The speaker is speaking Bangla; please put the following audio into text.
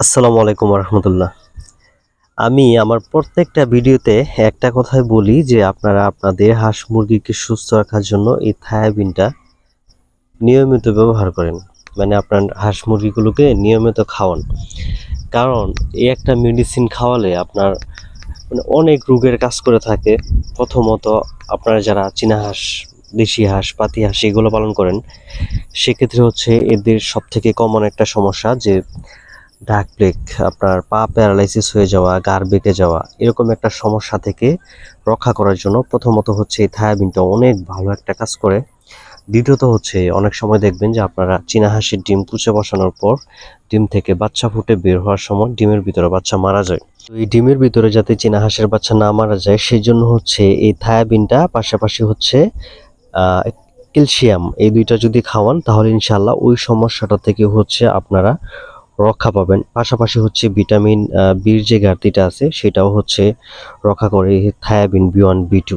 আসসালামু আলাইকুম রহমতুল্লাহ আমি আমার প্রত্যেকটা ভিডিওতে একটা কথাই বলি যে আপনারা আপনাদের হাঁস মুরগিকে সুস্থ রাখার জন্য এই থায়াবিনটা নিয়মিত ব্যবহার করেন। মানে আপনার হাঁস মুরগিগুলোকে নিয়মিত খাওয়ান। কারণ এই একটা মেডিসিন খাওয়ালে আপনার মানে অনেক রোগের কাজ করে থাকে। প্রথমত আপনারা যারা চীনা হাঁস, দেশি হাঁস, পাতি হাঁস এগুলো পালন করেন, সেক্ষেত্রে হচ্ছে এদের সব থেকে কমন একটা সমস্যা যে ডাক ব্রেক আপনার পা প্যারালাইসিস হয়ে যাওয়া গার বেঁকে যাওয়া, এরকম একটা সমস্যা থেকে রক্ষা করার জন্য প্রথমত হচ্ছে এই থায়াবিনটা অনেক ভালো একটা কাজ করে। দ্বিতীয়ত হচ্ছে অনেক সময় দেখবেন যে আপনারা চীনা হাঁসের ডিম কুচে বসানোর পর ডিম থেকে বাচ্চা ফুটে বের হওয়ার সময় ডিমের ভিতরে বাচ্চা মারা যায়। তো এই ডিমের ভিতরে যাতে চীনা হাঁসের বাচ্চা না মারা যায় সেই জন্য হচ্ছে এই থায়াবিনটা পাশাপাশি হচ্ছে ক্যালসিয়াম এই দুইটা যদি খাওয়ান তাহলে ইনশাল্লাহ ওই সমস্যাটা থেকে হচ্ছে আপনারা রক্ষা পাবেন। পাশাপাশি হচ্ছে ভিটামিন বির যে ঘাটতিটা আছে সেটাও হচ্ছে রক্ষা করে থায়াবিন বি ওয়ান বি টু।